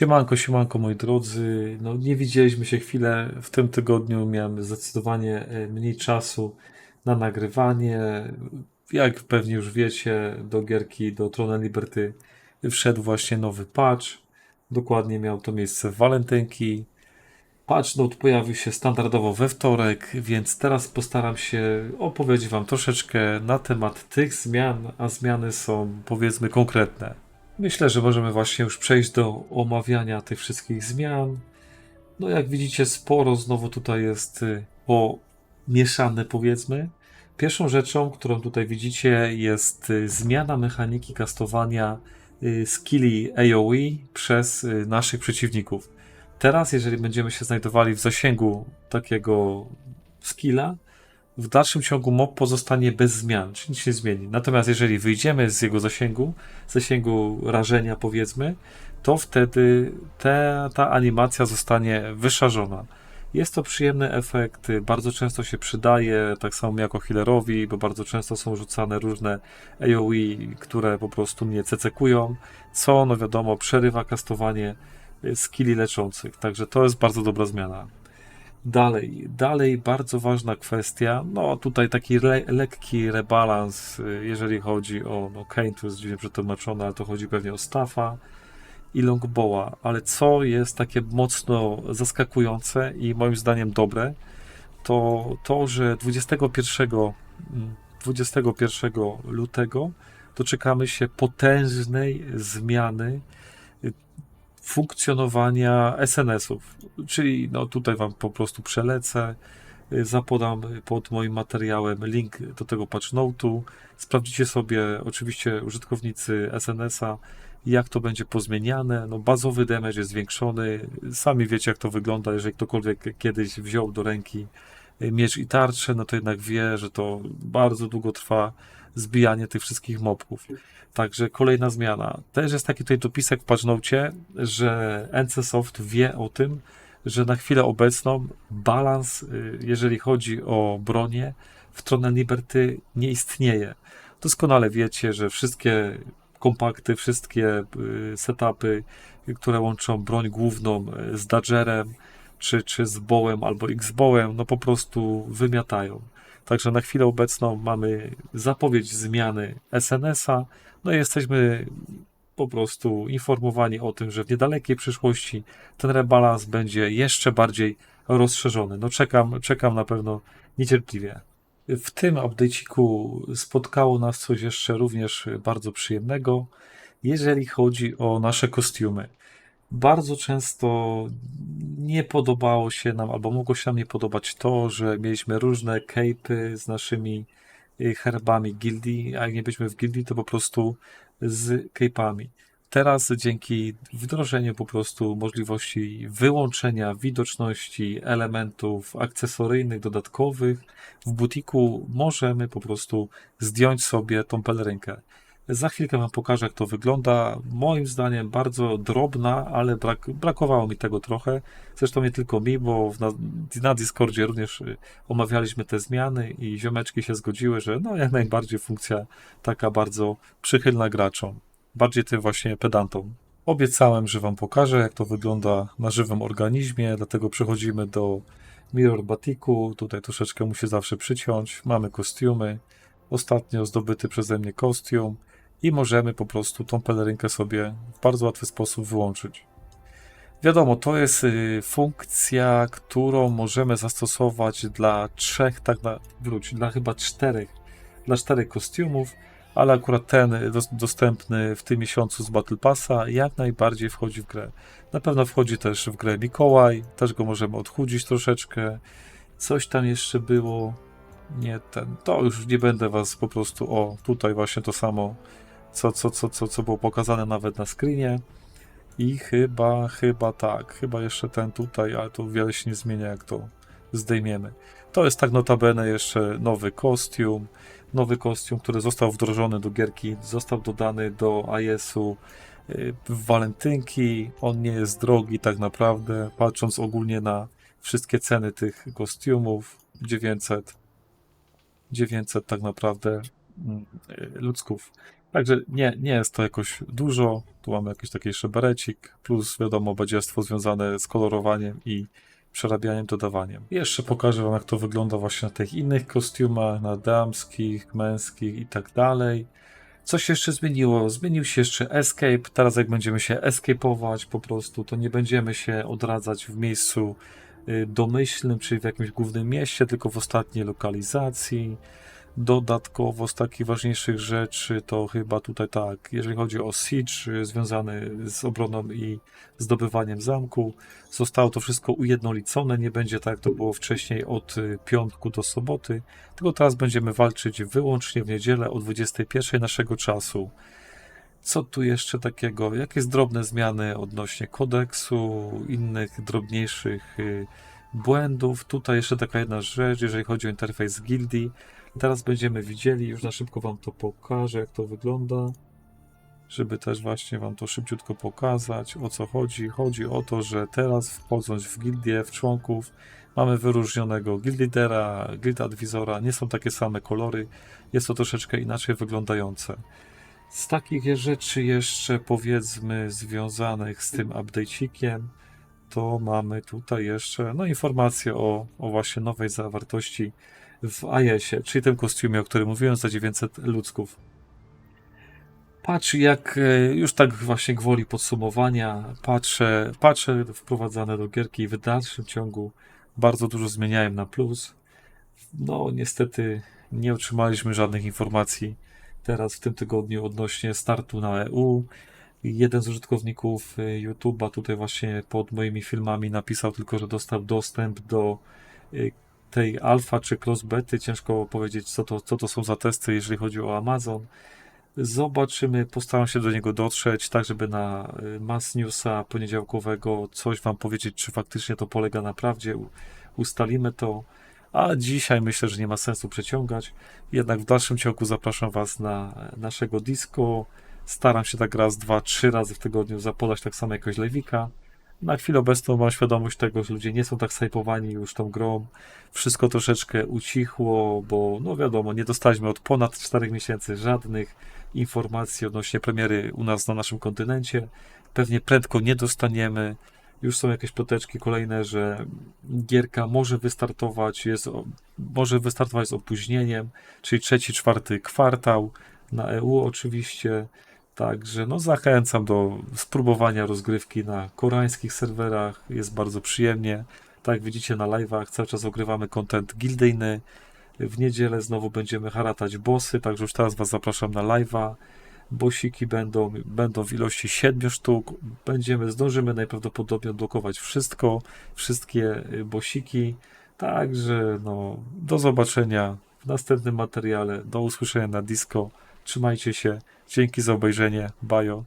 Siemanko, siemanko moi drodzy. No nie widzieliśmy się chwilę. W tym tygodniu miałem zdecydowanie e, mniej czasu na nagrywanie. Jak pewnie już wiecie, do gierki, do Trona Liberty wszedł właśnie nowy patch. Dokładnie miał to miejsce w walentynki. Patch note pojawił się standardowo we wtorek, więc teraz postaram się opowiedzieć Wam troszeczkę na temat tych zmian, a zmiany są powiedzmy konkretne. Myślę, że możemy właśnie już przejść do omawiania tych wszystkich zmian. No jak widzicie, sporo znowu tutaj jest y, pomieszane powiedzmy. Pierwszą rzeczą, którą tutaj widzicie jest y, zmiana mechaniki kastowania y, skilli AoE przez naszych przeciwników. Teraz, jeżeli będziemy się znajdowali w zasięgu takiego skilla, w dalszym ciągu mob pozostanie bez zmian, czyli nic się nie zmieni. Natomiast jeżeli wyjdziemy z jego zasięgu, zasięgu rażenia powiedzmy, to wtedy te, ta animacja zostanie wyszarzona. Jest to przyjemny efekt, bardzo często się przydaje, tak samo jako healerowi, bo bardzo często są rzucane różne AoE, które po prostu mnie cecekują, co no wiadomo przerywa kastowanie skilli leczących, także to jest bardzo dobra zmiana. Dalej, dalej bardzo ważna kwestia, no tutaj taki le, lekki rebalans, y, jeżeli chodzi o, no Kane jest dziwnie przetłumaczone, ale to chodzi pewnie o Staffa i Longbowa, ale co jest takie mocno zaskakujące i moim zdaniem dobre, to to, że 21, mm, 21 lutego doczekamy się potężnej zmiany funkcjonowania SNS-ów. Czyli no tutaj Wam po prostu przelecę, y, zapodam pod moim materiałem link do tego patch note'u. Sprawdzicie sobie, oczywiście użytkownicy SNS-a, jak to będzie pozmieniane. No, bazowy damage jest zwiększony. Sami wiecie, jak to wygląda. Jeżeli ktokolwiek kiedyś wziął do ręki y, miecz i tarczę, no to jednak wie, że to bardzo długo trwa zbijanie tych wszystkich mobków. Także kolejna zmiana. Też jest taki tutaj dopisek w patchnocie, że NCSoft wie o tym, że na chwilę obecną balans, y, jeżeli chodzi o bronię, w Tron Liberty nie istnieje. Doskonale wiecie, że wszystkie kompakty, wszystkie y, setupy, które łączą broń główną y, z Dodgerem, czy, czy z Bołem albo X-Bołem, no po prostu wymiatają. Także na chwilę obecną mamy zapowiedź zmiany SNS-a, no i jesteśmy po prostu informowani o tym, że w niedalekiej przyszłości ten rebalans będzie jeszcze bardziej rozszerzony. No czekam, czekam na pewno niecierpliwie. W tym update'iku spotkało nas coś jeszcze również bardzo przyjemnego, jeżeli chodzi o nasze kostiumy. Bardzo często nie podobało się nam, albo mogło się nam nie podobać to, że mieliśmy różne cape'y z naszymi y, herbami gildii, a jak nie byliśmy w gildii, to po prostu z cape'ami. Teraz dzięki wdrożeniu po prostu możliwości wyłączenia widoczności elementów akcesoryjnych, dodatkowych w butiku możemy po prostu zdjąć sobie tą pelerynkę. Za chwilkę Wam pokażę, jak to wygląda. Moim zdaniem bardzo drobna, ale brak, brakowało mi tego trochę. Zresztą nie tylko mi, bo na, na Discordzie również y, omawialiśmy te zmiany i ziomeczki się zgodziły, że no jak najbardziej funkcja taka bardzo przychylna graczom. Bardziej tym właśnie pedantom. Obiecałem, że Wam pokażę, jak to wygląda na żywym organizmie, dlatego przechodzimy do Mirror Batiku. Tutaj troszeczkę musi zawsze przyciąć. Mamy kostiumy. Ostatnio zdobyty przeze mnie kostium i możemy po prostu tą pelerynkę sobie w bardzo łatwy sposób wyłączyć. Wiadomo, to jest y, funkcja, którą możemy zastosować dla trzech, tak na wróć, dla chyba czterech, dla czterech kostiumów, ale akurat ten dostępny w tym miesiącu z Battle Passa jak najbardziej wchodzi w grę. Na pewno wchodzi też w grę Mikołaj, też go możemy odchudzić troszeczkę. Coś tam jeszcze było, nie ten, to już nie będę was po prostu, o tutaj właśnie to samo co, co, co, co, co było pokazane nawet na screenie. I chyba, chyba tak, chyba jeszcze ten tutaj, ale to wiele się nie zmienia, jak to zdejmiemy. To jest tak notabene jeszcze nowy kostium, nowy kostium, który został wdrożony do gierki, został dodany do y, w walentynki. On nie jest drogi tak naprawdę, patrząc ogólnie na wszystkie ceny tych kostiumów, 900, 900 tak naprawdę mm, y, ludzków. Także nie, nie jest to jakoś dużo. Tu mamy jakiś taki szaberecik, plus wiadomo, badziestwo związane z kolorowaniem i przerabianiem, dodawaniem. Jeszcze pokażę Wam, jak to wygląda właśnie na tych innych kostiumach, na damskich, męskich i tak dalej. Co się jeszcze zmieniło? Zmienił się jeszcze escape. Teraz jak będziemy się escape'ować po prostu, to nie będziemy się odradzać w miejscu y, domyślnym, czyli w jakimś głównym mieście, tylko w ostatniej lokalizacji. Dodatkowo z takich ważniejszych rzeczy to chyba tutaj tak, jeżeli chodzi o siege y, związany z obroną i zdobywaniem zamku, zostało to wszystko ujednolicone, nie będzie tak jak to było wcześniej od y, piątku do soboty, tylko teraz będziemy walczyć wyłącznie w niedzielę o 21 naszego czasu. Co tu jeszcze takiego? Jakieś drobne zmiany odnośnie kodeksu, innych drobniejszych y, błędów? Tutaj jeszcze taka jedna rzecz, jeżeli chodzi o interfejs gildii. Teraz będziemy widzieli, już na szybko Wam to pokażę, jak to wygląda, żeby też właśnie Wam to szybciutko pokazać, o co chodzi. Chodzi o to, że teraz wchodząc w gildię, w członków, mamy wyróżnionego guild leadera, guild advisora, nie są takie same kolory, jest to troszeczkę inaczej wyglądające. Z takich rzeczy jeszcze powiedzmy związanych z tym update'ikiem, to mamy tutaj jeszcze no, informacje o, o właśnie nowej zawartości w AES-ie, czyli tym kostiumie, o którym mówiłem, za 900 ludzków. Patrz, jak e, już tak właśnie gwoli podsumowania, patrzę, patrzę wprowadzane do gierki i w dalszym ciągu bardzo dużo zmieniałem na plus. No, niestety nie otrzymaliśmy żadnych informacji teraz w tym tygodniu odnośnie startu na EU. Jeden z użytkowników e, YouTube'a tutaj właśnie pod moimi filmami napisał tylko, że dostał dostęp do e, tej alfa czy cross bety. Ciężko powiedzieć, co to, co to są za testy, jeżeli chodzi o Amazon. Zobaczymy, postaram się do niego dotrzeć, tak żeby na y, Mass Newsa poniedziałkowego coś Wam powiedzieć, czy faktycznie to polega na prawdzie. Ustalimy to. A dzisiaj myślę, że nie ma sensu przeciągać. Jednak w dalszym ciągu zapraszam Was na naszego disco. Staram się tak raz, dwa, trzy razy w tygodniu zapodać tak samo jakoś lewika. Na chwilę obecną mam świadomość tego, że ludzie nie są tak hypowani już tą grą. Wszystko troszeczkę ucichło, bo no wiadomo, nie dostaliśmy od ponad 4 miesięcy żadnych informacji odnośnie premiery u nas na naszym kontynencie. Pewnie prędko nie dostaniemy. Już są jakieś ploteczki kolejne, że gierka może wystartować, jest, może wystartować z opóźnieniem, czyli trzeci, czwarty kwartał na EU oczywiście. Także no zachęcam do spróbowania rozgrywki na koreańskich serwerach. Jest bardzo przyjemnie. Tak jak widzicie na live'ach, cały czas ogrywamy content gildyjny. W niedzielę znowu będziemy haratać bossy, także już teraz Was zapraszam na live'a. Bossiki będą, będą w ilości 7 sztuk. Będziemy, zdążymy najprawdopodobniej odblokować wszystko, wszystkie y, bossiki. Także no, do zobaczenia w następnym materiale. Do usłyszenia na disco. Trzymajcie się. Dzięki za obejrzenie. Bajo.